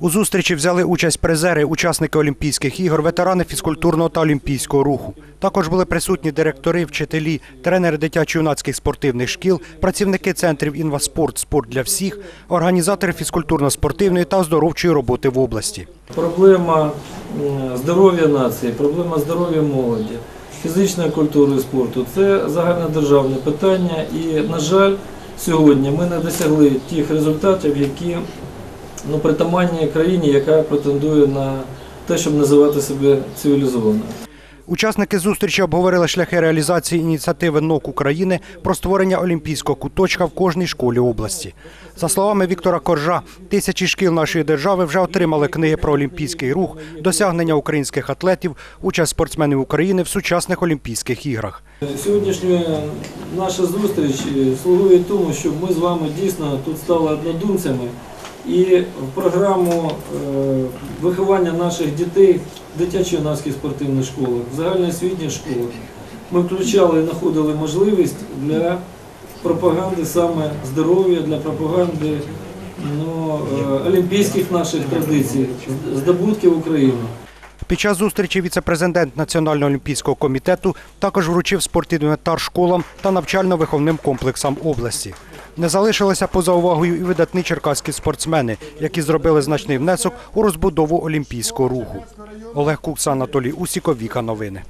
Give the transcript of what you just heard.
У зустрічі взяли участь призери, учасники Олімпійських ігор, ветерани фізкультурного та олімпійського руху. Також були присутні директори, вчителі, тренери дитячо-юнацьких спортивних шкіл, працівники центрів інваспорт, спорт для всіх, організатори фізкультурно-спортивної та оздоровчої роботи в області. Проблема здоров'я нації, проблема здоров'я молоді, фізичної культури і спорту це загальнодержавне питання. І, на жаль, сьогодні ми не досягли тих результатів, які ну, притаманні країні, яка претендує на те, щоб називати себе цивілізованою. Учасники зустрічі обговорили шляхи реалізації ініціативи НОК України про створення олімпійського куточка в кожній школі області. За словами Віктора Коржа, тисячі шкіл нашої держави вже отримали книги про олімпійський рух, досягнення українських атлетів, участь спортсменів України в сучасних Олімпійських іграх. Сьогоднішня наша зустріч е, слугує тому, щоб ми з вами дійсно тут стали однодумцями і в програму е, виховання наших дітей в дитячо-юнацьких спортивних школах, в загальноосвітніх школах ми включали і знаходили можливість для пропаганди саме здоров'я, для пропаганди ну, е, олімпійських наших традицій, здобутків України. Під час зустрічі віце-президент Національного олімпійського комітету також вручив спортінвентар школам та навчально-виховним комплексам області. Не залишилися поза увагою і видатні черкаські спортсмени, які зробили значний внесок у розбудову олімпійського руху. Олег Кукса, Анатолій Усіков, Віка Новини.